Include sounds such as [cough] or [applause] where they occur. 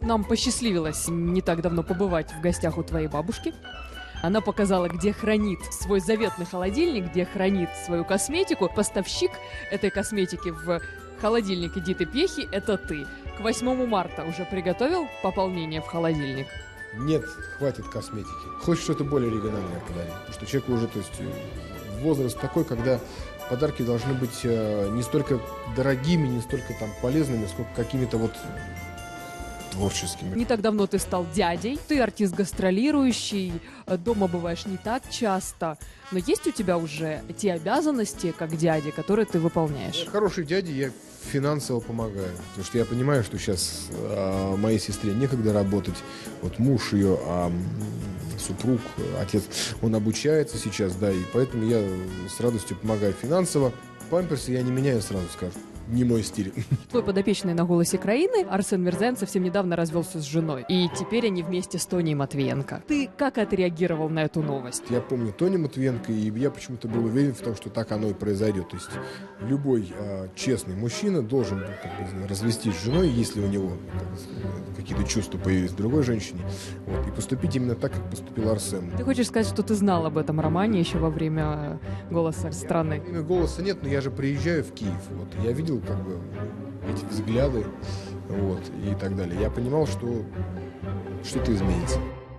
Нам посчастливилось не так давно побывать в гостях у твоей бабушки. Она показала, где хранит свой заветный холодильник, где хранит свою косметику. Поставщик этой косметики в холодильнике Диты Пехи – это ты. К 8 марта уже приготовил пополнение в холодильник? Нет, хватит косметики. Хочешь что-то более оригинальное подарить. Потому что человеку уже, то есть, возраст такой, когда подарки должны быть э, не столько дорогими, не столько там полезными, сколько какими-то вот творческими. Не так давно ты стал дядей, ты артист гастролирующий, э, дома бываешь не так часто, но есть у тебя уже те обязанности, как дяди, которые ты выполняешь? Я хороший дядя, я финансово помогаю. Потому что я понимаю, что сейчас э, моей сестре некогда работать. Вот муж ее, а супруг, отец, он обучается сейчас, да, и поэтому я с радостью помогаю финансово. Памперсы я не меняю, сразу скажу. Не мой стиль. [laughs] Твой подопечный на «Голосе краины» Арсен Мирзян совсем недавно развелся с женой. И теперь они вместе с Тоней Матвиенко. Ты как отреагировал на эту новость? Я помню Тони Матвиенко, и я почему-то был уверен в том, что так оно и произойдет. То есть любой э, честный мужчина должен как бы, развестись с женой, если у него как сказать, какие-то чувства появились к другой женщине, вот, и поступить именно так, как поступил Арсен. Ты хочешь сказать, что ты знал об этом романе еще во время «Голоса страны»? Имя голоса нет, но я же приезжаю в Киев. Вот, я видел как бы эти взгляды вот, и так далее. Я понимал, что что-то изменится.